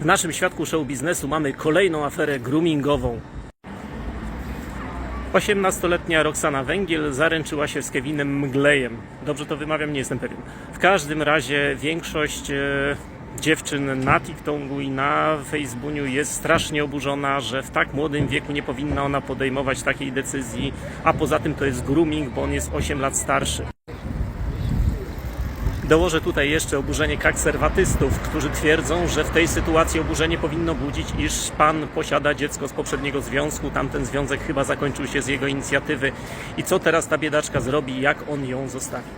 W naszym świadku show biznesu mamy kolejną aferę groomingową. 18-letnia Roxana Węgiel zaręczyła się z Kevinem Mglejem. Dobrze to wymawiam, nie jestem pewien. W każdym razie większość e, dziewczyn na TikToku i na Facebooku jest strasznie oburzona, że w tak młodym wieku nie powinna ona podejmować takiej decyzji, a poza tym to jest grooming, bo on jest 8 lat starszy. Dołożę tutaj jeszcze oburzenie konserwatystów, którzy twierdzą, że w tej sytuacji oburzenie powinno budzić, iż pan posiada dziecko z poprzedniego związku. Tamten związek chyba zakończył się z jego inicjatywy. I co teraz ta biedaczka zrobi, jak on ją zostawi?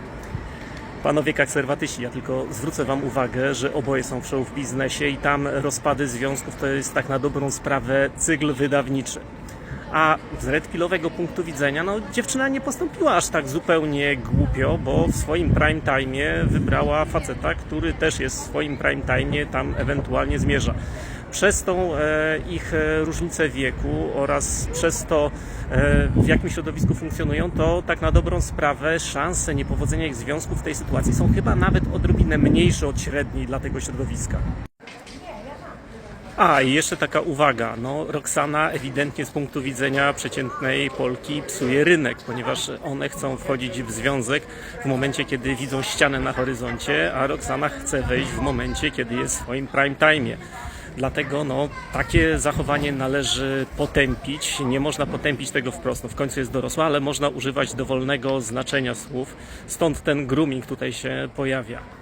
Panowie konserwatyści, ja tylko zwrócę Wam uwagę, że oboje są w show w biznesie i tam rozpady związków to jest tak na dobrą sprawę cykl wydawniczy. A z redpilowego punktu widzenia, no dziewczyna nie postąpiła aż tak zupełnie głupio, bo w swoim prime time wybrała faceta, który też jest w swoim prime time tam ewentualnie zmierza. Przez tą e, ich e, różnicę wieku oraz przez to, e, w jakim środowisku funkcjonują, to tak na dobrą sprawę szanse niepowodzenia ich związku w tej sytuacji są chyba nawet odrobinę mniejsze od średniej dla tego środowiska. A, i jeszcze taka uwaga. No, Roxana ewidentnie z punktu widzenia przeciętnej Polki psuje rynek, ponieważ one chcą wchodzić w związek w momencie, kiedy widzą ścianę na horyzoncie, a Roxana chce wejść w momencie, kiedy jest w swoim prime time. Dlatego no, takie zachowanie należy potępić. Nie można potępić tego wprost. No, w końcu jest dorosła, ale można używać dowolnego znaczenia słów. Stąd ten grooming tutaj się pojawia.